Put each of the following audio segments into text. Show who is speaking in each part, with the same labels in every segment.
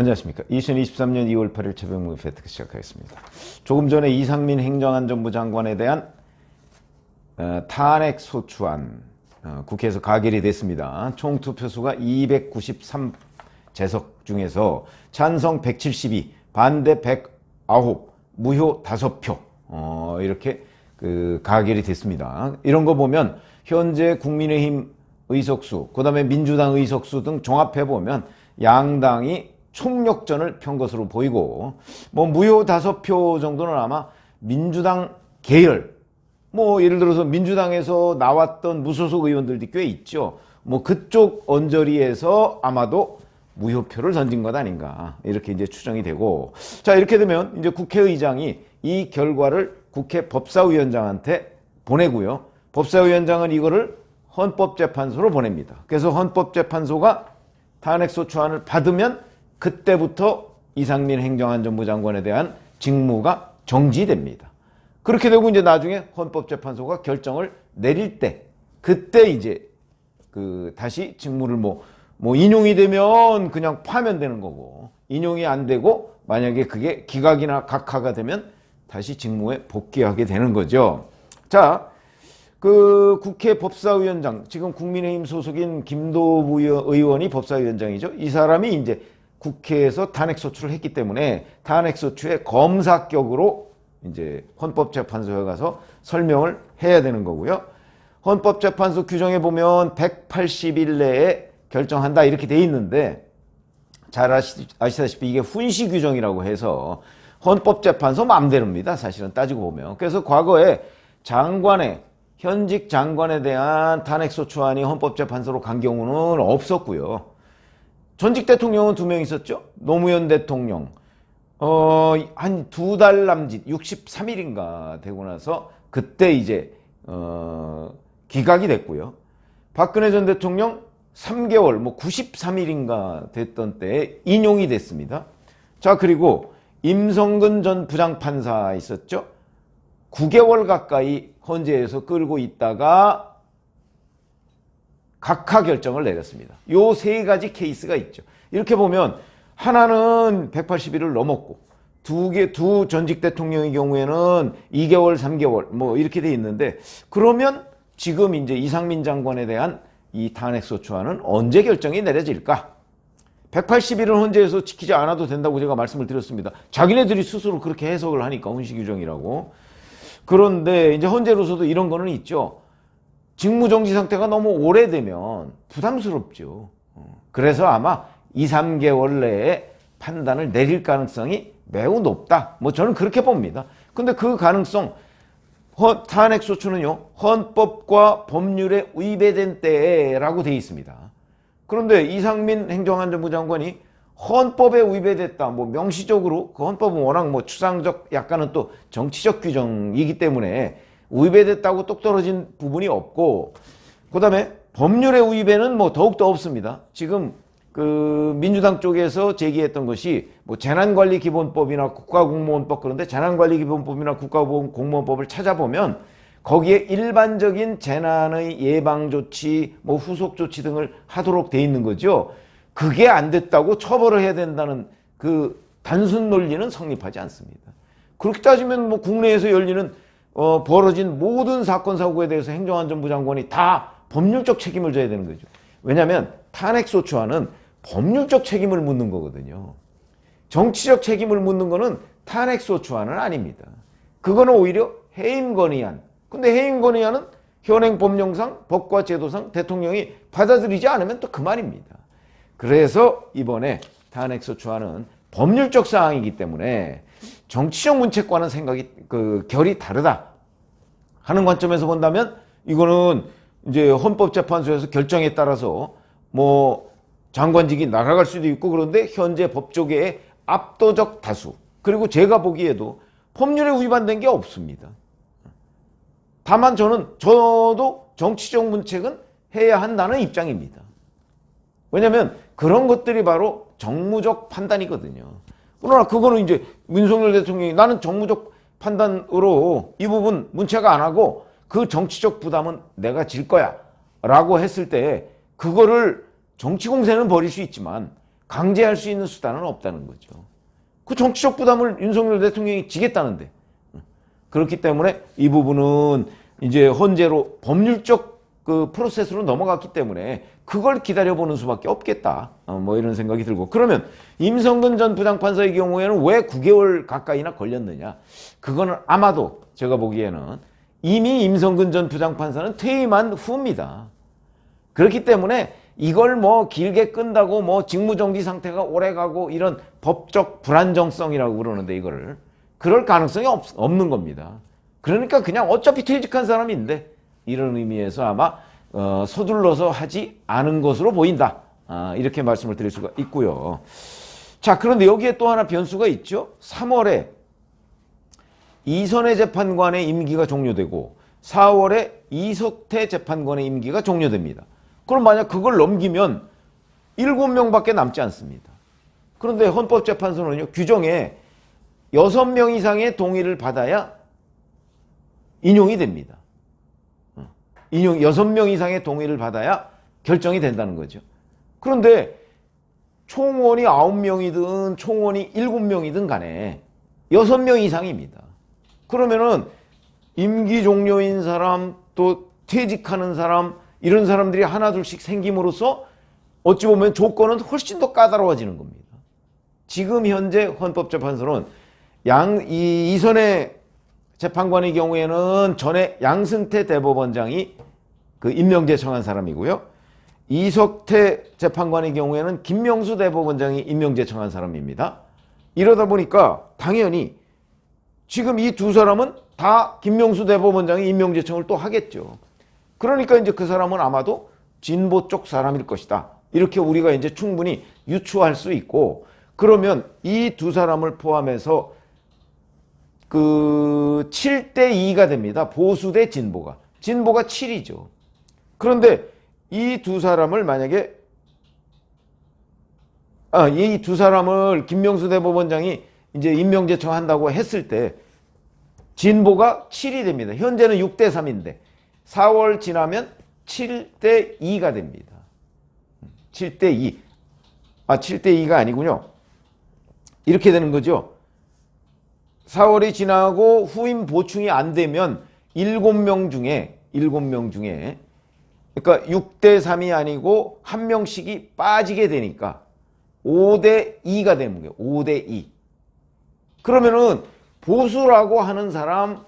Speaker 1: 안녕하십니까. 2023년 2월 8일 최병무 패트크 시작하겠습니다. 조금 전에 이상민 행정안전부 장관에 대한 어, 탄핵 소추안 어, 국회에서 가결이 됐습니다. 총 투표수가 293 재석 중에서 찬성 172, 반대 109, 무효 5표 어, 이렇게 그 가결이 됐습니다. 이런 거 보면 현재 국민의힘 의석수, 그 다음에 민주당 의석수 등 종합해 보면 양당이 총력전을 편 것으로 보이고 뭐 무효 다섯 표 정도는 아마 민주당 계열 뭐 예를 들어서 민주당에서 나왔던 무소속 의원들도 꽤 있죠. 뭐 그쪽 언저리에서 아마도 무효표를 던진 것 아닌가 이렇게 이제 추정이 되고 자 이렇게 되면 이제 국회의장이 이 결과를 국회 법사위원장한테 보내고요. 법사위원장은 이거를 헌법재판소로 보냅니다. 그래서 헌법재판소가 탄핵소추안을 받으면 그때부터 이상민 행정안전부 장관에 대한 직무가 정지됩니다. 그렇게 되고 이제 나중에 헌법재판소가 결정을 내릴 때 그때 이제 그 다시 직무를 뭐, 뭐 인용이 되면 그냥 파면되는 거고 인용이 안 되고 만약에 그게 기각이나 각하가 되면 다시 직무에 복귀하게 되는 거죠. 자, 그 국회 법사위원장 지금 국민의힘 소속인 김도부 의원이 법사위원장이죠. 이 사람이 이제 국회에서 탄핵 소추를 했기 때문에 탄핵 소추의 검사격으로 이제 헌법재판소에 가서 설명을 해야 되는 거고요. 헌법재판소 규정에 보면 180일 내에 결정한다 이렇게 돼 있는데 잘 아시, 아시다시피 이게 훈시 규정이라고 해서 헌법재판소 마음대로입니다. 사실은 따지고 보면. 그래서 과거에 장관의 현직 장관에 대한 탄핵소추안이 헌법재판소로 간 경우는 없었고요. 전직 대통령은 두 명 있었죠. 노무현 대통령. 어, 한 두 달 남짓, 63일인가 되고 나서 그때 이제, 어, 기각이 됐고요. 박근혜 전 대통령 3개월, 뭐 93일인가 됐던 때에 인용이 됐습니다. 자, 그리고 임성근 전 부장판사 있었죠. 9개월 가까이 헌재에서 끌고 있다가 각하 결정을 내렸습니다. 요 세 가지 케이스가 있죠. 이렇게 보면 하나는 180일을 넘었고 두 개, 두 전직 대통령의 경우에는 2개월, 3개월 뭐 이렇게 돼 있는데 그러면 지금 이제 이상민 장관에 대한 이 탄핵 소추안은 언제 결정이 내려질까? 180일은 헌재에서 지키지 않아도 된다고 제가 말씀을 드렸습니다. 자기네들이 스스로 그렇게 해석을 하니까 훈시 규정이라고. 그런데 이제 헌재로서도 이런 거는 있죠. 직무정지 상태가 너무 오래되면 부담스럽죠. 어, 그래서 아마 2, 3개월 내에 판단을 내릴 가능성이 매우 높다. 뭐 저는 그렇게 봅니다. 근데 그 가능성, 헌, 탄핵소추는요, 헌법과 법률에 위배된 때라고 되어 있습니다. 그런데 이상민 행정안전부 장관이 헌법에 위배됐다. 뭐 명시적으로 그 헌법은 워낙 뭐 추상적 약간은 또 정치적 규정이기 때문에 위배됐다고 똑 떨어진 부분이 없고 그 다음에 법률의 위배는 뭐 더욱더 없습니다. 지금 그 민주당 쪽에서 제기했던 것이 뭐 재난관리기본법이나 국가공무원법 그런데 재난관리기본법이나 국가공무원법을 찾아보면 거기에 일반적인 재난의 예방 조치, 뭐 후속 조치 등을 하도록 돼 있는 거죠. 그게 안 됐다고 처벌을 해야 된다는 그 단순 논리는 성립하지 않습니다. 그렇게 따지면 뭐 국내에서 열리는 어, 벌어진 모든 사건 사고에 대해서 행정안전부 장관이 다 법률적 책임을 져야 되는 거죠. 왜냐하면 탄핵소추안은 법률적 책임을 묻는 거거든요. 정치적 책임을 묻는 거는 탄핵소추안은 아닙니다. 그거는 오히려 해임건의안. 근데 해임건의안은 현행 법령상 법과 제도상 대통령이 받아들이지 않으면 또 그만입니다. 그래서 이번에 탄핵소추안은 법률적 사항이기 때문에 정치적 문책과는 생각이 그 결이 다르다 하는 관점에서 본다면 이거는 이제 헌법재판소에서 결정에 따라서 뭐 장관직이 날아갈 수도 있고 그런데 현재 법조계의 압도적 다수 그리고 제가 보기에도 법률에 위반된 게 없습니다. 다만 저는 저도 정치적 문책은 해야 한다는 입장입니다. 왜냐하면 그런 것들이 바로 정무적 판단이거든요. 그러나 그거는 이제 윤석열 대통령이 나는 정무적 판단으로 이 부분 문체가 안 하고 그 정치적 부담은 내가 질 거야 라고 했을 때 그거를 정치 공세는 벌일 수 있지만 강제할 수 있는 수단은 없다는 거죠. 그 정치적 부담을 윤석열 대통령이 지겠다는데 그렇기 때문에 이 부분은 이제 헌재로 법률적 그 프로세스로 넘어갔기 때문에 그걸 기다려보는 수밖에 없겠다. 어, 뭐 이런 생각이 들고 그러면 임성근 전 부장판사의 경우에는 왜 9개월 가까이나 걸렸느냐? 그거는 아마도 제가 보기에는 이미 임성근 전 부장판사는 퇴임한 후입니다. 그렇기 때문에 이걸 뭐 길게 끈다고 뭐 직무정지 상태가 오래 가고 이런 법적 불안정성이라고 그러는데 이거를 그럴 가능성이 없, 없는 겁니다. 그러니까 그냥 어차피 퇴직한 사람인데 이런 의미에서 아마 어, 서둘러서 하지 않은 것으로 보인다. 아, 이렇게 말씀을 드릴 수가 있고요. 자, 그런데 여기에 또 하나 변수가 있죠. 3월에 이선의 재판관의 임기가 종료되고 4월에 이석태 재판관의 임기가 종료됩니다. 그럼 만약 그걸 넘기면 7명밖에 남지 않습니다. 그런데 헌법재판소는요, 규정에 6명 이상의 동의를 받아야 인용이 됩니다. 어, 인용 6명 이상의 동의를 받아야 결정이 된다는 거죠. 그런데 총원이 9명이든 총원이 7명이든 간에 6명 이상입니다. 그러면은 임기 종료인 사람 또 퇴직하는 사람 이런 사람들이 하나둘씩 생김으로써 어찌 보면 조건은 훨씬 더 까다로워지는 겁니다. 지금 현재 헌법재판소는 양, 이, 이선의 재판관의 경우에는 전에 양승태 대법원장이 그 임명제 청한 사람이고요. 이석태 재판관의 경우에는 김명수 대법원장이 임명제 청한 사람입니다. 이러다 보니까 당연히 지금 이 두 사람은 다 김명수 대법원장이 임명제 청을 또 하겠죠. 그러니까 이제 그 사람은 아마도 진보 쪽 사람일 것이다. 이렇게 우리가 이제 충분히 유추할 수 있고 그러면 이 두 사람을 포함해서 그 7대 2가 됩니다. 보수 대 진보가. 진보가 7이죠. 그런데 이 두 사람을 만약에 아, 이 두 사람을 김명수 대법원장이 이제 임명제청 한다고 했을 때 진보가 7이 됩니다. 현재는 6대 3인데 4월 지나면 7대 2가 됩니다. 7대 2. 아, 7대 2가 아니군요. 이렇게 되는 거죠. 4월이 지나고 후임 보충이 안 되면 7명 중에 7명 중에 그러니까 6대 3이 아니고 한 명씩이 빠지게 되니까 5대 2가 되는 거예요. 5대 2. 그러면은 보수라고 하는 사람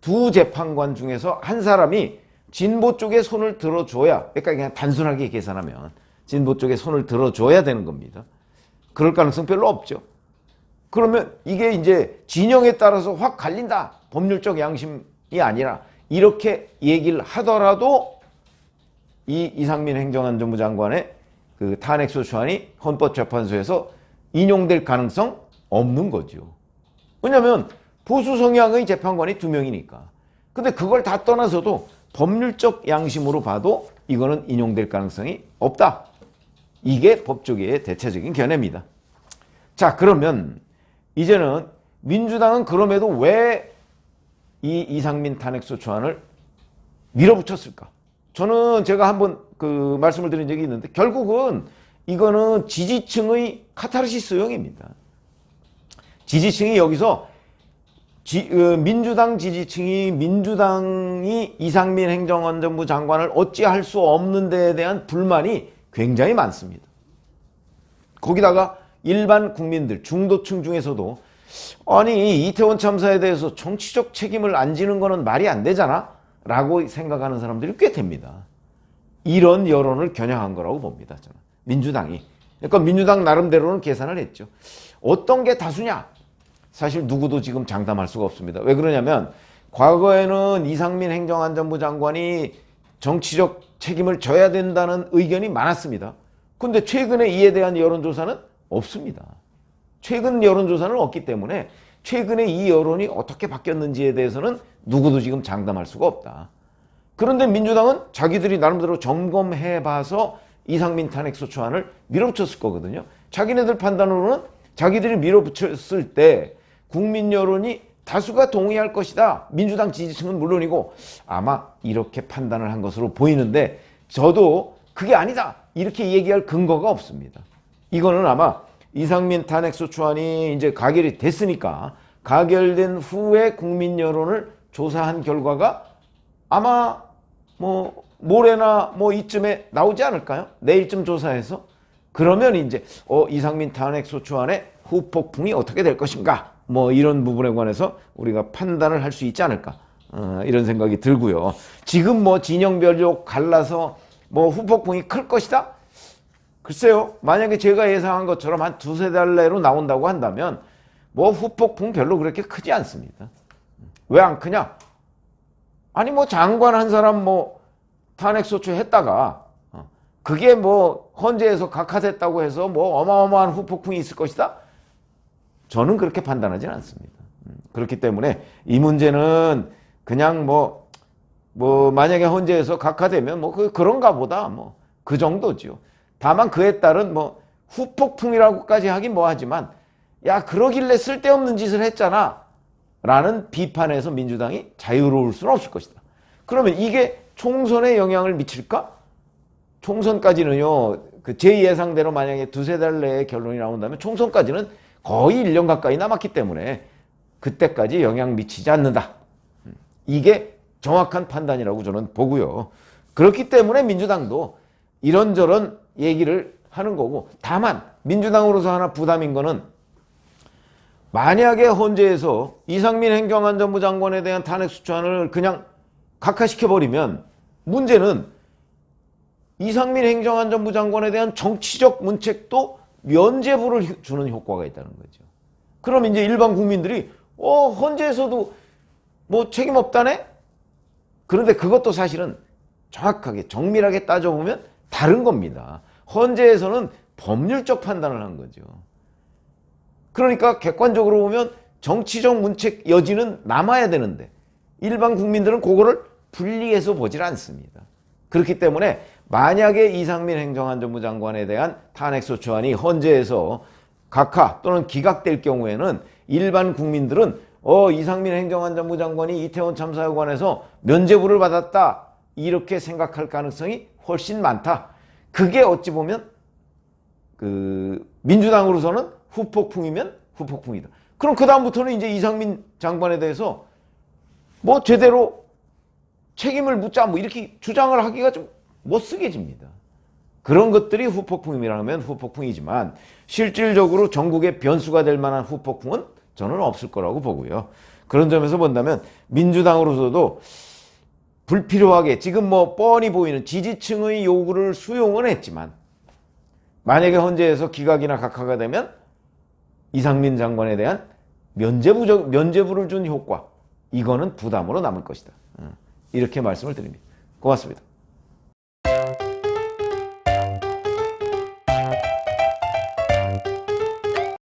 Speaker 1: 두 재판관 중에서 한 사람이 진보 쪽에 손을 들어줘야, 그러니까 그냥 단순하게 계산하면 진보 쪽에 손을 들어줘야 되는 겁니다. 그럴 가능성 별로 없죠. 그러면 이게 이제 진영에 따라서 확 갈린다. 법률적 양심이 아니라 이렇게 얘기를 하더라도 이 이상민 행정안전부 장관의 그 탄핵 소추안이 헌법재판소에서 인용될 가능성 없는 거죠. 왜냐하면 보수 성향의 재판관이 두 명이니까. 근데 그걸 다 떠나서도 법률적 양심으로 봐도 이거는 인용될 가능성이 없다. 이게 법조계의 대체적인 견해입니다. 자, 그러면 이제는 민주당은 그럼에도 왜 이 이상민 탄핵소추안을 밀어붙였을까? 저는 제가 한번 그 말씀을 드린 적이 있는데 결국은 이거는 지지층의 카타르시스용입니다. 지지층이 여기서 지, 어, 민주당 지지층이 민주당이 이상민 행정안전부 장관을 어찌할 수 없는 데에 대한 불만이 굉장히 많습니다. 거기다가 일반 국민들, 중도층 중에서도 아니 이태원 참사에 대해서 정치적 책임을 안 지는 거는 말이 안 되잖아 라고 생각하는 사람들이 꽤 됩니다. 이런 여론을 겨냥한 거라고 봅니다. 저는 민주당이. 그러니까 민주당 나름대로는 계산을 했죠. 어떤 게 다수냐? 사실 누구도 지금 장담할 수가 없습니다. 왜 그러냐면 과거에는 이상민 행정안전부 장관이 정치적 책임을 져야 된다는 의견이 많았습니다. 근데 최근에 이에 대한 여론조사는 없습니다. 최근 여론조사는 없기 때문에 최근에 이 여론이 어떻게 바뀌었는지에 대해서는 누구도 지금 장담할 수가 없다. 그런데 민주당은 자기들이 나름대로 점검해봐서 이상민 탄핵소추안을 밀어붙였을 거거든요. 자기네들 판단으로는 자기들이 밀어붙였을 때 국민 여론이 다수가 동의할 것이다. 민주당 지지층은 물론이고 아마 이렇게 판단을 한 것으로 보이는데 저도 그게 아니다. 이렇게 얘기할 근거가 없습니다. 이거는 아마 이상민 탄핵 소추안이 이제 가결이 됐으니까 가결된 후에 국민 여론을 조사한 결과가 아마 뭐 모레나 뭐 이쯤에 나오지 않을까요? 내일쯤 조사해서 그러면 이제 어 이상민 탄핵 소추안의 후폭풍이 어떻게 될 것인가 뭐 이런 부분에 관해서 우리가 판단을 할 수 있지 않을까 어, 이런 생각이 들고요. 지금 뭐 진영별로 갈라서 뭐 후폭풍이 클 것이다. 글쎄요. 만약에 제가 예상한 것처럼 한 두세 달 내로 나온다고 한다면 뭐 후폭풍 별로 그렇게 크지 않습니다. 왜 안 크냐? 아니 뭐 장관 한 사람 뭐 탄핵소추 했다가 어, 그게 뭐 헌재에서 각하됐다고 해서 뭐 어마어마한 후폭풍이 있을 것이다? 저는 그렇게 판단하지는 않습니다. 음, 그렇기 때문에 이 문제는 그냥 뭐, 뭐, 만약에 헌재에서 각하되면 뭐, 그, 그런가 보다. 뭐, 그 정도죠. 다만 그에 따른 뭐, 후폭풍이라고까지 하긴 뭐 하지만, 야, 그러길래 쓸데없는 짓을 했잖아. 라는 비판에서 민주당이 자유로울 수는 없을 것이다. 그러면 이게 총선에 영향을 미칠까? 총선까지는요, 그 제 예상대로 만약에 두세 달 내에 결론이 나온다면 총선까지는 거의 1년 가까이 남았기 때문에 그때까지 영향 미치지 않는다. 이게 정확한 판단이라고 저는 보고요. 그렇기 때문에 민주당도 이런저런 얘기를 하는 거고 다만 민주당으로서 하나 부담인 거는 만약에 헌재에서 이상민 행정안전부 장관에 대한 탄핵수추안을 그냥 각하시켜버리면 문제는 이상민 행정안전부 장관에 대한 정치적 문책도 면제부를 주는 효과가 있다는 거죠. 그럼 이제 일반 국민들이 어 헌재에서도 뭐 책임 없다네? 그런데 그것도 사실은 정확하게 정밀하게 따져보면 다른 겁니다. 헌재에서는 법률적 판단을 한 거죠. 그러니까 객관적으로 보면 정치적 문책 여지는 남아야 되는데 일반 국민들은 그거를 분리해서 보질 않습니다. 그렇기 때문에 만약에 이상민 행정안전부 장관에 대한 탄핵소추안이 헌재에서 각하 또는 기각될 경우에는 일반 국민들은 어 이상민 행정안전부 장관이 이태원 참사에 관해서 면죄부를 받았다 이렇게 생각할 가능성이 훨씬 많다. 그게 어찌 보면 그 민주당으로서는 후폭풍이면 후폭풍이다. 그럼 그 다음부터는 이제 이상민 장관에 대해서 뭐 제대로 책임을 묻자 뭐 이렇게 주장을 하기가 좀 못쓰게집니다. 그런 것들이 후폭풍이라면 후폭풍이지만 실질적으로 전국에 변수가 될 만한 후폭풍은 저는 없을 거라고 보고요. 그런 점에서 본다면 민주당으로서도 불필요하게 지금 뭐 뻔히 보이는 지지층의 요구를 수용은 했지만 만약에 헌재에서 기각이나 각하가 되면 이상민 장관에 대한 면제부 면제부를 준 효과 이거는 부담으로 남을 것이다. 어, 이렇게 말씀을 드립니다. 고맙습니다.